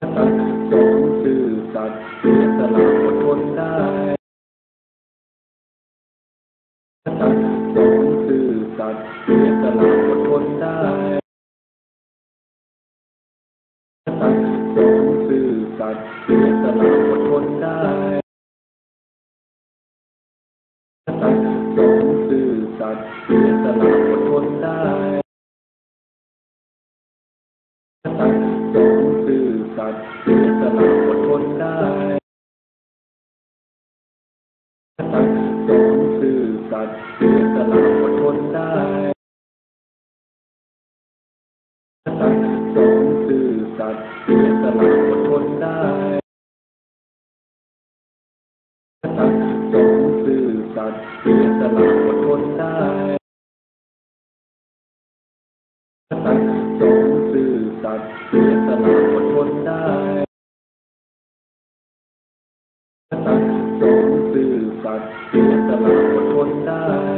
สัตย์สองซื่อสัตย์เสียสละอดทนได้สัตย์สองซื่อสัตย์เสียสละอดทนได้สัตย์สองซื่อสัตย์เสียสละอดทนได้สัตย์สองซื่อสัตย์เสียสละอดทนได้สัตย์ สองซื่อสัตย์เสียสละอดทนได้สัตย์สองซื่อสัตย์เสียสละอดทนได้สมสื่อสัตย์เสียสละอดทนได้สัตย์สองซื่อสัตย์เสียสละอดทนได้สมสื่อสัตย์เสียสละอด นได้ตัดสองซื่อสัตย์เสียสละอดทนได้